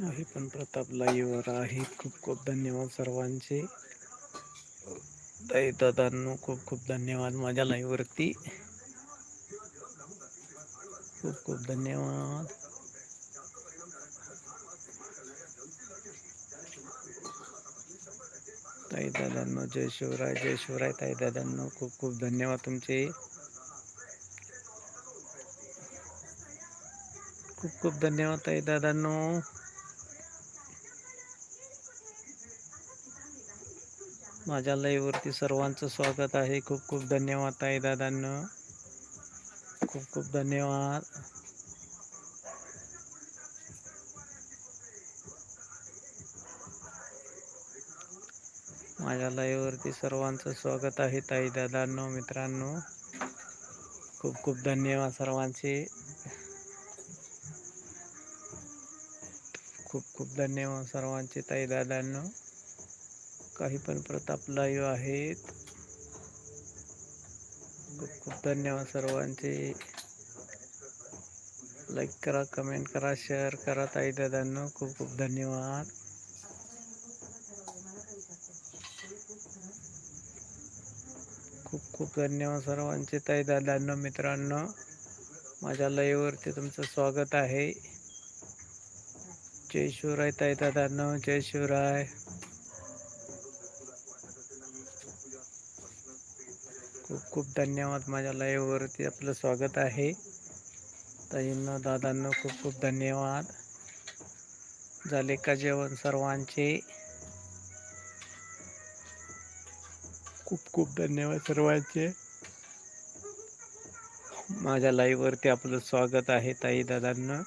आहे. पण प्रताप लाईवर आहे. खूप खूप धन्यवाद सर्वांचे. ताई दादांनो खूप खूप धन्यवाद माझ्या लाईववरती खूप खूप धन्यवाद. ताई दादांनो जय शिवराय जय शिवराय. ताई दादांनो खूप खूप धन्यवाद तुमचे. खूप खूप धन्यवाद ताई दादांनो. माझ्या लाईव्हवरती सर्वांचं स्वागत आहे. खूप खूप धन्यवाद ताई दादांना. खूप खूप धन्यवाद. माझ्या लाईव्हवरती सर्वांचं स्वागत आहे ताई दादांनो मित्रांनो. खूप खूप धन्यवाद सर्वांचे. खूप खूप धन्यवाद सर्वांचे ताई दादांनो. काही पण प्रताप लाईव्ह आहेत खूप खूप धन्यवाद सर्वांचे. लाईक करा कमेंट करा शेअर करा ताई दादांना. खूप खूप धन्यवाद. खूप खूप धन्यवाद सर्वांचे ताई दादांना मित्रांनो. माझ्या लाईव्हवरती तुमचं स्वागत आहे. जय शिवराय ताई दादांना जय शिवराय. खूप खूप धन्यवाद माझ्या लाईव्हवरती. आपलं स्वागत आहे. ताईंना दादांना खूप खूप धन्यवाद. झाले का जेवण सर्वांचे? खूप खूप धन्यवाद सर्वांचे. माझ्या लाईव्हवरती आपलं स्वागत आहे ताई दादांना.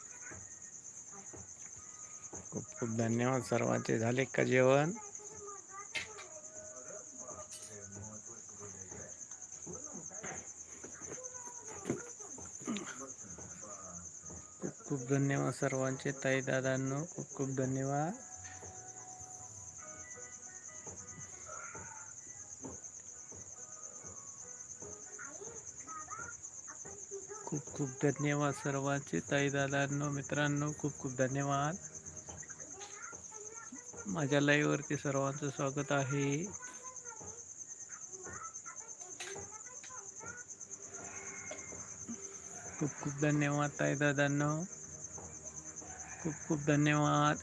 खूप खूप धन्यवाद सर्वांचे. झाले का जेवण? धन्यवाद सर्वांचे. ताई दादांनो खूप खूप धन्यवाद. खूप खूप धन्यवाद सर्वांचे. ताई दादांनो मित्रांनो खूप खूप धन्यवाद. माझ्या लाईव्हवरती सर्वांचं स्वागत आहे. खूप खूप धन्यवाद ताई दादांनो. खूप खूप धन्यवाद.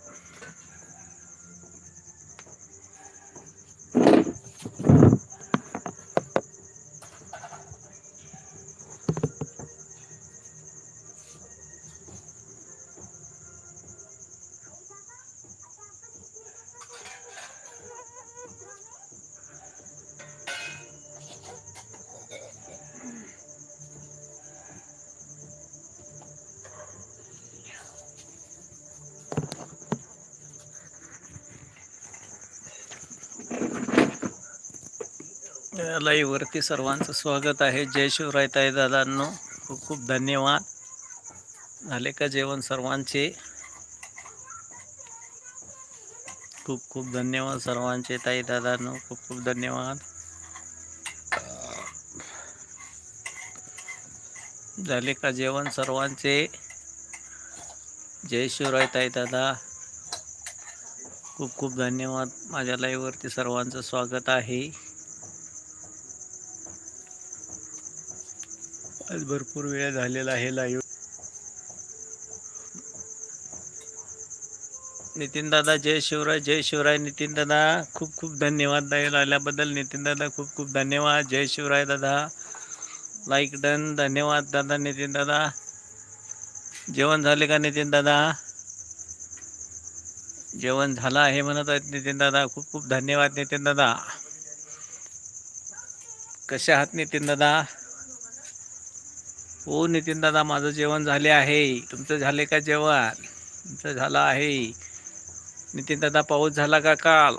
लाईव्हवरती सर्वांचं स्वागत आहे. जय शिवराय ताई दादांनो खूप खूप धन्यवाद. झाले का जेवण सर्वांचे? खूप खूप धन्यवाद सर्वांचे ताई दादांनो खूप खूप धन्यवाद. झाले का जेवण सर्वांचे? जय शिवराय ताई दादा. खूप खूप धन्यवाद. माझ्या लाईव्हवरती सर्वांचं स्वागत आहे. आज भरपूर वेळ झालेला आहे लाईव्ह नितीन दादा जय शिवराय जय शिवराय. नितीन दादा खूप खूप धन्यवाद लाईव्ह आल्याबद्दल. नितीन दादा खूप खूप धन्यवाद. जय शिवराय दादा. लाईक डन धन्यवाद दादा नितीन दादा. जेवण झाले का नितीन दादा? जेवण झालं आहे म्हणत आहेत नितीन दादा. खूप खूप धन्यवाद नितीन दादा. कसे आहात नितीन दादा? हो नितीन दादा माझं जेवण झाले आहे. तुमचं झाले का जेवण? तुमचं झालं आहे. नितीन दादा पाऊस झाला का काल?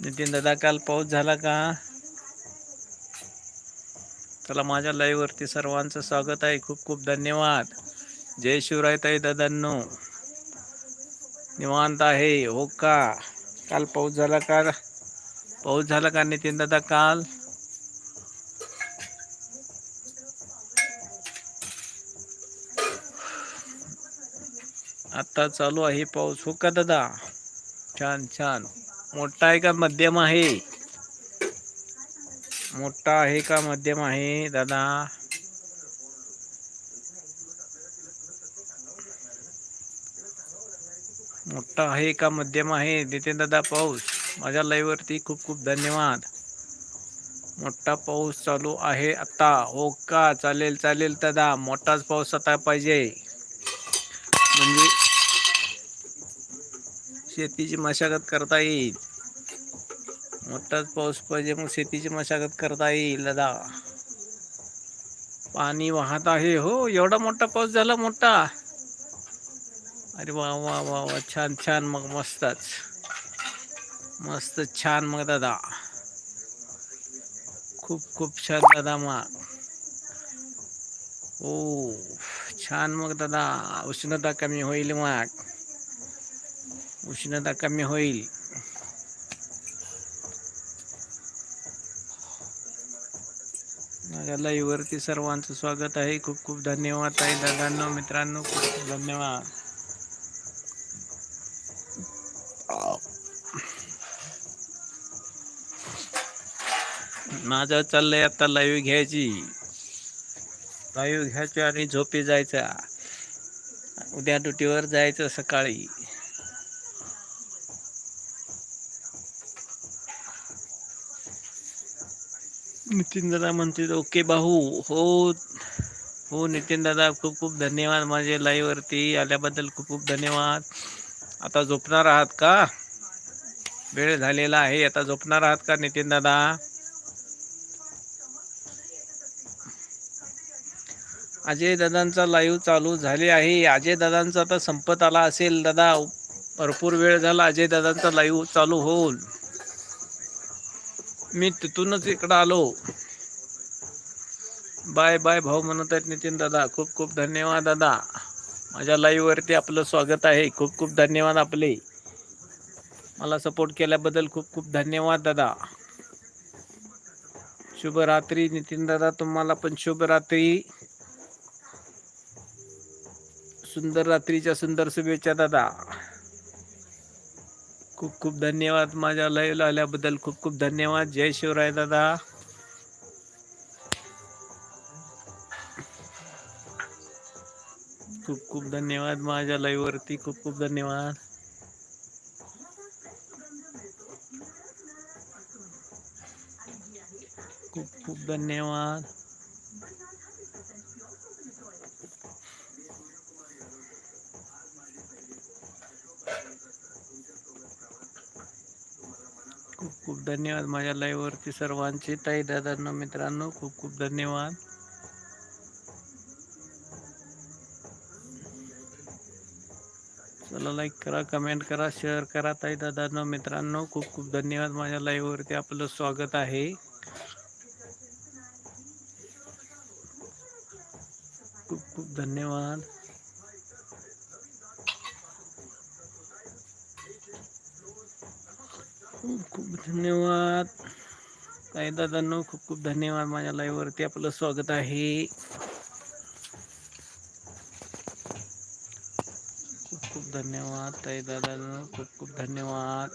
नितीन दादा काल पाऊस झाला का? चला माझ्या लाईव्हवरती सर्वांचं स्वागत आहे. खूप खूप धन्यवाद. जय शिवराय ताई दादांनो. निवांत आहे. हो का? काल पाऊस झाला का? पाऊस झाला का नितीन दादा काल? आत्ता चालू आहे पाऊस. हो का दादा? छान छान. मोठा आहे का मध्यम आहे? मोठा आहे का मध्यम आहे दादा? मोठा आहे का मध्यम आहे? देते दादा पाऊस. माझ्या लाईवरती खूप खूप धन्यवाद. मोठा पाऊस चालू आहे आता. हो का? चालेल चालेल दादा. मोठाच पाऊस आता पाहिजे. म्हणजे शेतीची मशागत करता येईल. मोठाच पाऊस पाहिजे मग शेतीची मशागत करता येईल दादा. पाणी वाहत आहे हो एवढा मोठा पाऊस झाला मोठा. अरे वा वा वा वा छान छान मग मस्तच. मस्त छान मग दादा. खूप खूप छान दादा मग. ओ छान मग दादा. उष्णता कमी होईल मग. उष्णता कमी होईल. माझ्या लाईव्हवरती सर्वांचं स्वागत आहे. खूप खूप धन्यवाद ताई दादांनो मित्रांनो खूप खूप धन्यवाद. माझं चाललंय आता लाईव्ह घ्यायची. लाईव्ह घ्यायची आणि झोपी जायचा. उद्या ड्युटीवर जायचं सकाळी. नितीन दादा म्हणते ओके भाऊ हो हो नितीन दादा खूप खूप धन्यवाद माझे लाईव्ह वरती. आल्याबद्दल खूप खूप धन्यवाद. आता झोपणार आहात का? वेळ झालेला आहे. आता झोपणार आहात का नितीन दादा? अजय दादांचा लाईव्ह चालू झाले आहे. अजय दादांचा आता संपत आला असेल. दादा भरपूर वेळ झाला. अजय दादांचा लाईव्ह चालू होऊन. मी तिथूनच इकडं आलो. बाय बाय भाऊ म्हणत आहेत नितीन दादा. खूप खूप धन्यवाद दादा. माझ्या लाईव्हवरती आपलं स्वागत आहे. खूप खूप धन्यवाद आपले. मला सपोर्ट केल्याबद्दल खूप खूप धन्यवाद दादा. शुभरात्री नितीन दादा. तुम्हाला पण शुभरात्री. सुंदर रात्रीच्या सुंदर शुभेच्छा दादा. खूप खूप धन्यवाद माझ्या लाईव्हला आल्याबद्दल. खूप खूप धन्यवाद. जय शिवराय दादा. खूप खूप धन्यवाद माझ्या लाईव्ह वरती. खूप खूप धन्यवाद. खूप खूप धन्यवाद. खूप खूप धन्यवाद माझ्या लाईव्हवरती सर्वांचे. ताई दादांना मित्रांनो खूप खूप धन्यवाद. चला लाईक करा कमेंट करा शेअर करा. ताई दादांना मित्रांनो खूप खूप धन्यवाद माझ्या लाईव्हवरती. आपलं स्वागत आहे. खूप खूप धन्यवाद. खूप खूप धन्यवाद. ताई दादांनो खूप खूप धन्यवाद माझ्या लाईव्हवरती. आपलं स्वागत आहे. खूप खूप धन्यवाद ताई दादांनो. खूप खूप धन्यवाद.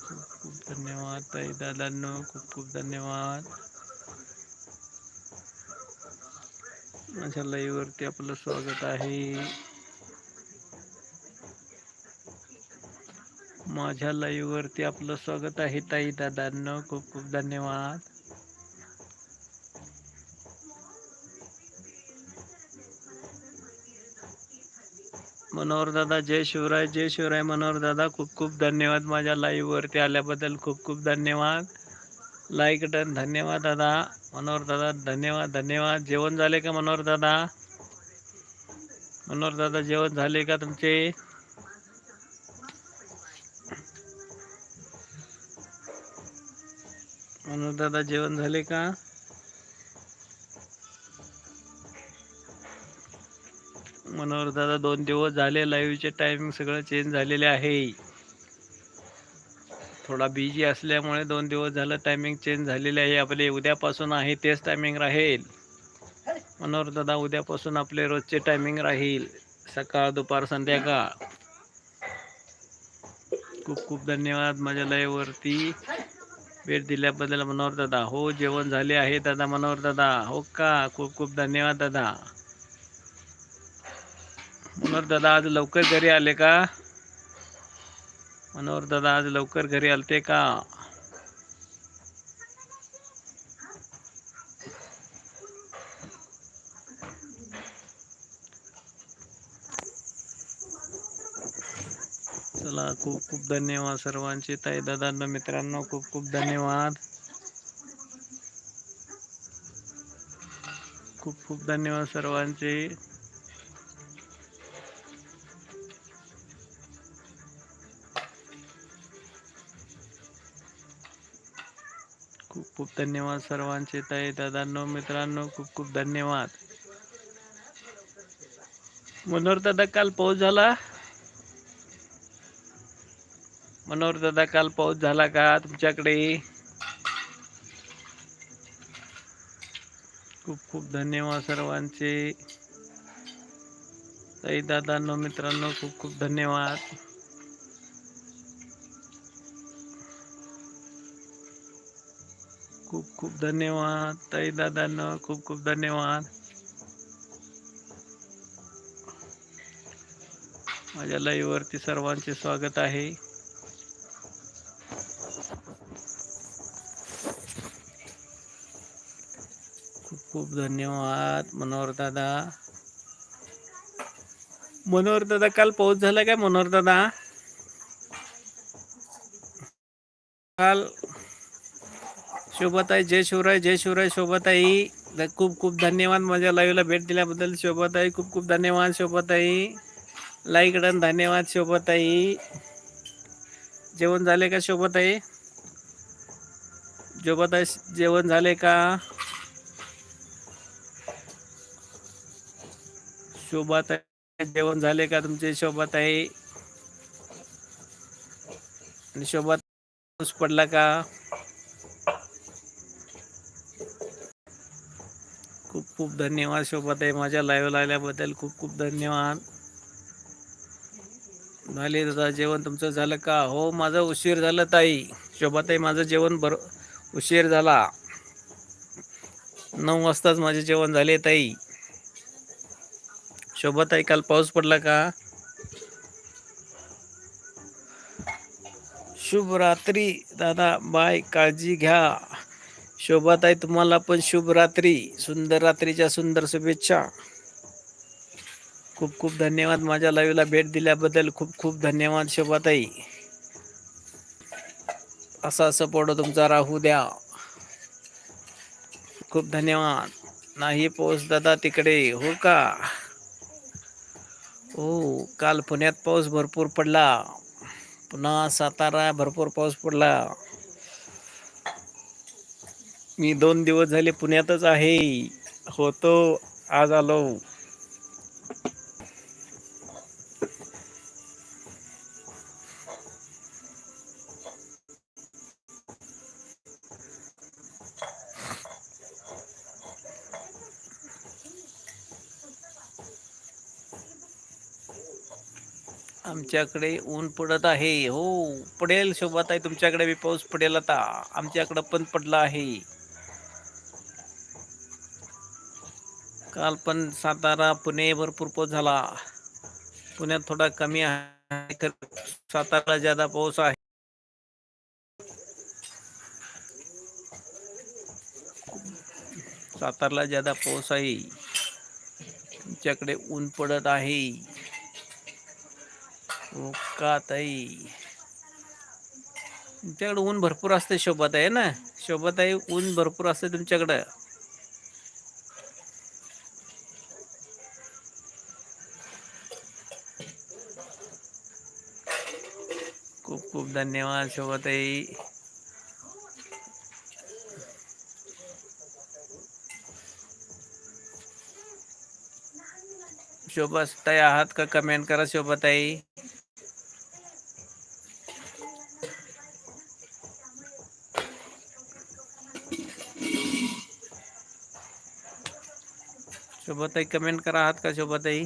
खूप खूप धन्यवाद ताई दादांनो. खूप खूप धन्यवाद. माझ्या लाईव्हवरती आपलं स्वागत आहे. माझ्या लाईव्ह वरती आपलं स्वागत आहे ताई दादांना. खूप खूप धन्यवाद. मनोहर दादा जय शिवराय जय शिवराय. मनोहर दादा खूप खूप धन्यवाद माझ्या लाईव्ह वरती आल्याबद्दल. खूप खूप धन्यवाद. लाईक डन धन्यवाद दादा. मनोहर दादा धन्यवाद धन्यवाद. जेवण झाले का मनोहर दादा? मनोहर दादा जेवण झाले का तुमचे? मनोहर दादा जेवण झाले का? मनोहर दादा दोन दिवस झाले लाईव्हचे टायमिंग सगळं चेंज झालेले आहे. थोडा बिझी असल्यामुळे दोन दिवस झालं टायमिंग चेंज झालेले आहे. आपले उद्यापासून आहे तेच टायमिंग राहील. मनोहर दादा उद्यापासून आपले रोजचे टायमिंग राहील. सकाळ दुपार संध्याकाळ. खूप खूप धन्यवाद माझ्या लाईव्हवरती वेळ दिल्याबद्दल मनोहर दादा. हो जेवण झाले आहे दादा मनोहर दादा. हो का? खूप खूप धन्यवाद दादा. मनोहर दादा आज लवकर घरी आले का? मनोहर दादा आज लवकर घरी आलते का? चला खूप खूप धन्यवाद सर्वांचे. ताई दादांना मित्रांनो खूप खूप धन्यवाद. खूप खूप धन्यवाद सर्वांचे. खूप खूप धन्यवाद सर्वांचे. ताई दादांनो मित्रांनो खूप खूप धन्यवाद. मनोहर दादा काल पाऊस झाला? मनोहर दादा काल पाऊस झाला का तुमच्याकडे? खूप खूप धन्यवाद सर्वांचे. ताई दादांनो मित्रांनो खूप खूप धन्यवाद. खूप खूप धन्यवाद. ताई दादांनो खूप खूप धन्यवाद. माझ्या लाईव्ह वरती सर्वांचे स्वागत आहे. खूप धन्यवाद मनोहर दादा. मनोहर दादा काल पाऊस झाला काय मनोहर दादा? काल शोभाताई जय शिवराय जय शिवराय शोभाताई. खूप खूप धन्यवाद माझ्या लाईव्हला भेट दिल्याबद्दल. शोभाताई खूप खूप धन्यवाद शोभाताई. लाईक डन धन्यवाद शोभाताई. जेवण झाले का शोभाताई? शोभाताई जेवण झाले का? शोभात जेवण झाले का तुमचे? आहे. आणि शोभात पाऊस पडला का? खूप खूप धन्यवाद शोभात आहे माझ्या लाईव्ह आल्याबद्दल खूप खूप धन्यवाद. झाले दादा जेवण तुमचं झालं का? हो माझं उशीर झालं ताई. शोभाताई माझं जेवण बर उशीर झाला. नऊ वाजताच माझे जेवण झाले ताई. शोभाताई काल पाऊस पडला का? शुभ रात्री दादा बाय काळजी घ्या. शोभाताई तुम्हाला पण शुभ रात्री सुंदर रात्रीच्या सुंदर शुभेच्छा. खूप खूप धन्यवाद माझ्या लाईव्हला भेट दिल्याबद्दल. खूप खूप धन्यवाद शोभाताई असा सपोर्ट तुमचा राहू द्या. खूप धन्यवाद. नाही पाऊस दादा तिकडे हो का? हो काल पुण्यात पाऊस भरपूर पडला. पुन्हा सातारा भरपूर पाऊस पडला. मी दोन दिवस झाले पुण्यातच आहे. होतो आज आलो. आमच्याकडे ऊन पडत आहे. हो पडेल शोभात आहे तुमच्याकडे बी पाऊस पडेल आता. आमच्याकडे पण पडला आहे. काल पण सातारा पुणे भरपूर पाऊस झाला. पुण्यात थोडा कमी आहे तर सातारा ज्यादा पाऊस आहे. सातारला ज्यादा पाऊस आहे. तुमच्याकडे ऊन पडत आहे. हो का ताई तुमच्याकडे ऊन भरपूर असते शोभत आहे ना? शोभत आहे ऊन भरपूर असते तुमच्याकडं. खूप खूप धन्यवाद शोभाताई. शोभाताई आहात का? कमेंट करा शोभाताई. शोभाताई कमेंट करा आहात का शोभाताई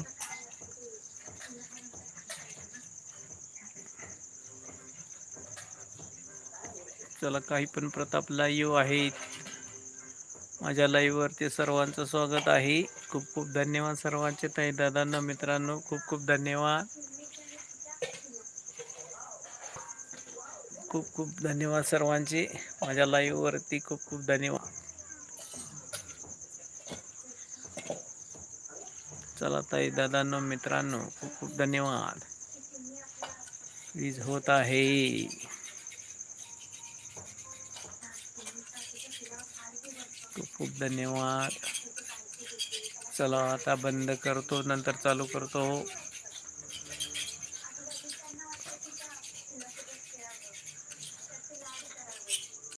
चला काही पण प्रताप लाईव्ह आहेत माझ्या लाईववरती सर्वांचं स्वागत आहे. खूप खूप धन्यवाद सर्वांचे. ताई दादांना मित्रांनो खूप खूप धन्यवाद. खूप खूप धन्यवाद सर्वांचे. माझ्या लाईववरती खूप खूप धन्यवाद. चला ताई दादांनो मित्रांनो खूप खूप धन्यवाद. वीज होत आहे. खूप खूप धन्यवाद. चला आता बंद करतो नंतर चालू करतो.